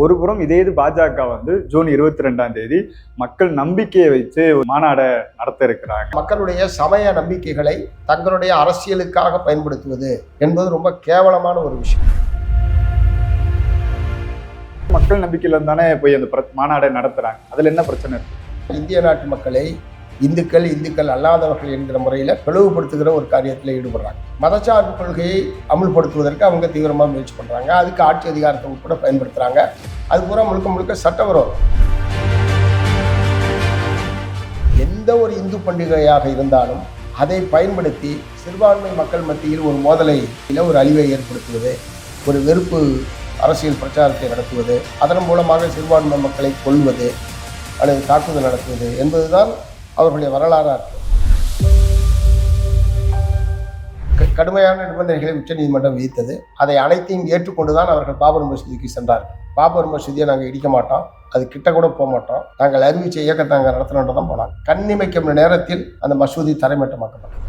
ஒரு புறம் இதே இது பாஜக வந்து ஜூன் இருபத்தி ரெண்டாம் தேதி மக்கள் நம்பிக்கையை வைத்து மாநாடை நடத்த இருக்கிறாங்க. மக்களுடைய சமய நம்பிக்கைகளை தங்களுடைய அரசியலுக்காக பயன்படுத்துவது என்பது ரொம்ப கேவலமான ஒரு விஷயம். மக்கள் நம்பிக்கையில தானே போய் அந்த மாநாடை நடத்துறாங்க. அதுல என்ன பிரச்சனை இருக்கு? இந்திய நாட்டு மக்களை இந்துக்கள் இந்துக்கள் அல்லாதவர்கள் என்கிற முறையில் பிளவுபடுத்துகிற ஒரு காரியத்தில் ஈடுபடுறாங்க. மதச்சார்பு கொள்கையை அமுல்படுத்துவதற்கு அவங்க தீவிரமாக முயற்சி பண்ணுறாங்க அதுக்கு ஆட்சி அதிகாரத்தை உட்பட பயன்படுத்துகிறாங்க அது பூரா முழுக்க முழுக்க சட்டவிரோதம் எந்த ஒரு இந்து பண்டிகையாக இருந்தாலும் அதை பயன்படுத்தி சிறுபான்மை மக்கள் மத்தியில் ஒரு மோதலை இல்ல ஒரு அழிவை ஏற்படுத்துவது ஒரு வெறுப்பு அரசியல் பிரச்சாரத்தை நடத்துவது அதன் மூலமாக சிறுபான்மை மக்களை கொல்வது அல்லது தாக்குதல் நடத்துவது என்பதுதான் அவர்களுடைய வரலாறாக இருக்கு. கடுமையான நிபந்தனைகளை உச்சநீதிமன்றம் விதித்தது. அதை அனைத்தையும் ஏற்றுக்கொண்டுதான் அவர்கள் பாபர் மசூதிக்கு சென்றார்கள். பாபர் மசூதியை நாங்கள் இடிக்க மாட்டோம். அது கிட்ட கூட போக மாட்டோம். நாங்கள் அறிவிச்ச இயக்கத்தை நாங்கள் நடத்தணுன்ட்டு தான் போனாங்க கண்ணிமைக்கும் நேரத்தில் அந்த மசூதி தரைமட்டமாக்கப்பட்டது.